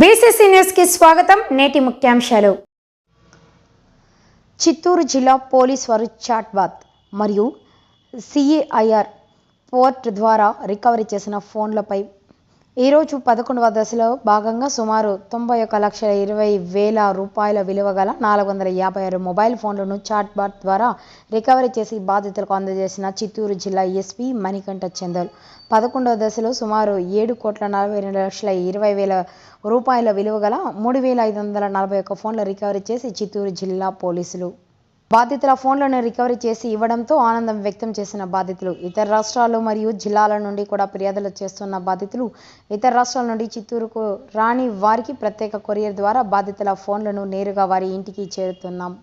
BCC న్యూస్కి స్వాగతం. నేటి ముఖ్యాంశాలు. చిత్తూరు జిల్లా పోలీస్ వారు చాట్బాత్ మరియు సిఏఐఆర్ పోర్ట్ ద్వారా రికవరీ చేసిన ఫోన్లపై ఈరోజు పదకొండవ దశలో భాగంగా సుమారు తొంభై ఒక లక్షల ఇరవై వేల రూపాయల విలువ గల నాలుగు వందల యాభై ఆరు మొబైల్ ఫోన్లను చాట్బాట్ ద్వారా రికవరీ చేసి బాధితులకు అందజేసిన చిత్తూరు జిల్లా ఎస్పీ మణికంఠ చందల్. పదకొండవ దశలో సుమారు ఏడు కోట్ల నలభై రెండు లక్షల ఇరవై వేల రూపాయల విలువ గల మూడు వేల ఐదు వందల నలభై ఒక్క ఫోన్ల రికవరీ చేసి చిత్తూరు జిల్లా పోలీసులు బాధితుల ఫోన్లను రికవరీ చేసి ఇవ్వడంతో ఆనందం వ్యక్తం చేసిన బాధితులు. ఇతర రాష్ట్రాలు మరియు జిల్లాల నుండి కూడా ఫిర్యాదులు చేస్తున్న బాధితులు ఇతర రాష్ట్రాల నుండి చిత్తూరుకు రాని వారికి ప్రత్యేక కొరియర్ ద్వారా బాధితుల ఫోన్లను నేరుగా వారి ఇంటికి చేరుతున్నాం.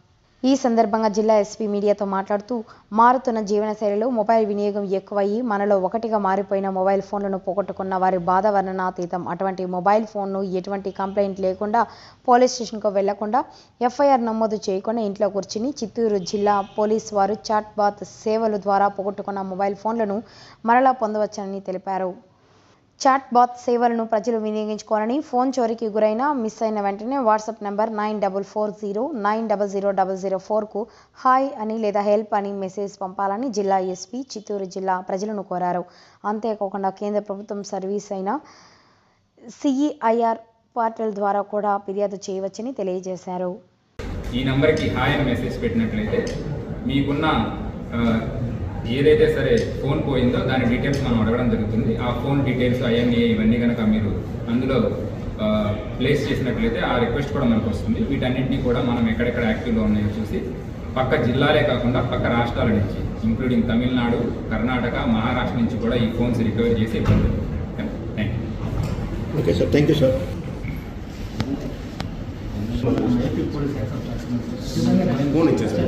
ఈ సందర్భంగా జిల్లా ఎస్పీ మీడియాతో మాట్లాడుతూ మారుతున్న జీవనశైలిలో మొబైల్ వినియోగం ఎక్కువయ్యి మనలో ఒకటిగా మారిపోయిన మొబైల్ ఫోన్లను పోగొట్టుకున్న వారి బాధ వర్ణనాతీతం అటువంటి మొబైల్ ఫోన్ను ఎటువంటి కంప్లైంట్ లేకుండా పోలీస్ స్టేషన్కు వెళ్ళకుండా ఎఫ్ఐఆర్ నమోదు చేయకుండా ఇంట్లో కూర్చుని చిత్తూరు జిల్లా పోలీస్ వారు చాట్ బాత్ సేవల ద్వారా పోగొట్టుకున్న మొబైల్ ఫోన్లను మరలా పొందవచ్చని తెలిపారు. చాట్ బాత్ సేవలను ప్రజలు వినియోగించుకోవాలని ఫోన్ చోరీకి గురైన మిస్ అయిన వెంటనే WhatsApp number nine double four zero nine double zero double zero ఫోర్కు హాయ్ అని లేదా హెల్ప్ అని మెసేజ్ పంపాలని జిల్లా ఎస్పీ చిత్తూరు జిల్లా ప్రజలను కోరారు. అంతేకాకుండా కేంద్ర ప్రభుత్వం సర్వీస్ అయిన సిఈఐఆర్ పోర్టల్ ద్వారా కూడా ఫిర్యాదు చేయవచ్చని తెలియజేశారు. ఈ నంబర్కి హాయ్ అని మెసేజ్ పెట్టినట్లయితే మీకున్న ఏదైతే సరే ఫోన్ పోయిందో దాని డీటెయిల్స్ మనం అడగడం జరుగుతుంది. ఆ ఫోన్ డీటెయిల్స్ అవన్నీ ఇవన్నీ కనుక మీరు అందులో ప్లేస్ చేసినట్లయితే ఆ రిక్వెస్ట్ కూడా మనకు వస్తుంది. వీటన్నింటినీ కూడా మనం ఎక్కడెక్కడ యాక్టివ్లో ఉన్నాయో చూసి పక్క జిల్లాలే కాకుండా పక్క రాష్ట్రాల నుంచి ఇంక్లూడింగ్ తమిళనాడు కర్ణాటక మహారాష్ట్ర నుంచి కూడా ఈ ఫోన్స్ రికవరీ చేసి ఇవ్వండి thank you okay sir thank you sir phone ఇచ్చేసారు.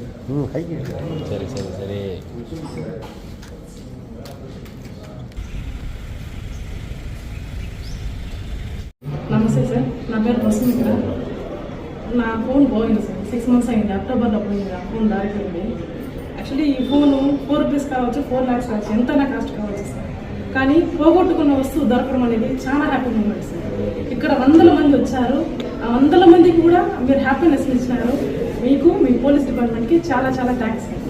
ம் ஹை சரி சரி சரி నమస్తే సార్ నా పేరు వస్తుంది ఇక్కడ నా ఫోన్ పోయింది సార్ సిక్స్ మంత్స్ అయింది. అక్టోబర్లో పోయింది. ఆ ఫోన్ దారిపోయింది. యాక్చువల్లీ ఈ ఫోను ఫోర్ రూపీస్ కావచ్చు ఫోర్ ల్యాక్స్ కావచ్చు. ఎంత కాస్ట్ కావచ్చు సార్ కానీ పోగొట్టుకున్న వస్తువు దొరకడం అనేది చాలా హ్యాపీ మూమెంట్ సార్. ఇక్కడ వందల మంది వచ్చారు. ఆ వందల మంది కూడా మీరు హ్యాపీనెస్ ఇచ్చినారు. మీకు మీ పోలీస్ డిపార్ట్మెంట్కి చాలా చాలా థ్యాంక్స్ సార్.